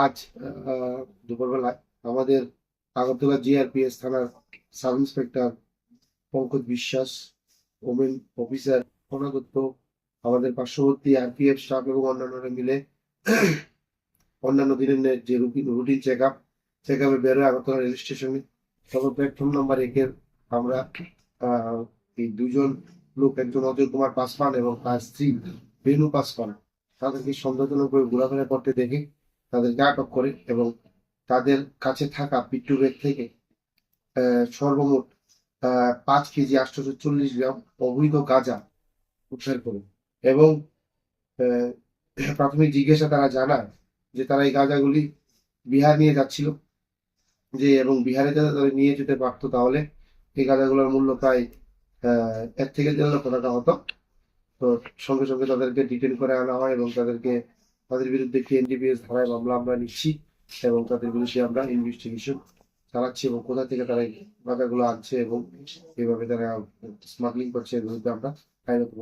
আজ দুপুরবেলায় আমাদের আগরতলা জিআরপিএস থানার sub inspector Pankaj Biswas, women officer অনাগত আমাদের পার্শ্ববর্তী আরপিএফ স্টাফ এবং অন্যান্যরা মিলে অন্যান্য দিনের যে routine routine check up check আপে বেরোয় আগরতলা রেল স্টেশনে তখন প্ল্যাটফর্ম নাম্বার একের আমরা এই দুজন লোক, একজন অজয় কুমার পাসওয়ান এবং তার স্ত্রী বেনু পাসওয়ান তাদেরকে সন্দেহজনক ঘোরাফেরা করতে দেখে তাদেরকে আটক করে এবং তাদের কাছে থাকা পিট্টু ব্যাগ থেকে সর্বমোট পাঁচ কেজি আটশোশো চল্লিশ গ্রাম অবৈধ গাঁজা উদ্ধার করে। এবং প্রাথমিক জিজ্ঞাসা তারা জানায় যে তারা এই গাঁজাগুলি বিহার নিয়ে যাচ্ছিল। যে এবং বিহারে যাতে তারা নিয়ে যেতে পারতো তাহলে এই গাঁজাগুলোর মূল্য প্রায় এক থেকে দেড় লক্ষ টাকা হতো। তো সঙ্গে সঙ্গে তাদেরকে ডিটেন করে আনা হয় এবং তাদেরকে তাদের বিরুদ্ধে এনডিপিএস ধারায় মামলা আমরা নিচ্ছি এবং তাদের বিরুদ্ধে আমরা ইনভেস্টিগেশন চালাচ্ছি এবং কোথা থেকে তারা গাঁজাগুলো আনছে এবং এভাবে তারা স্মাগলিং করছে এর বিরুদ্ধে আমরা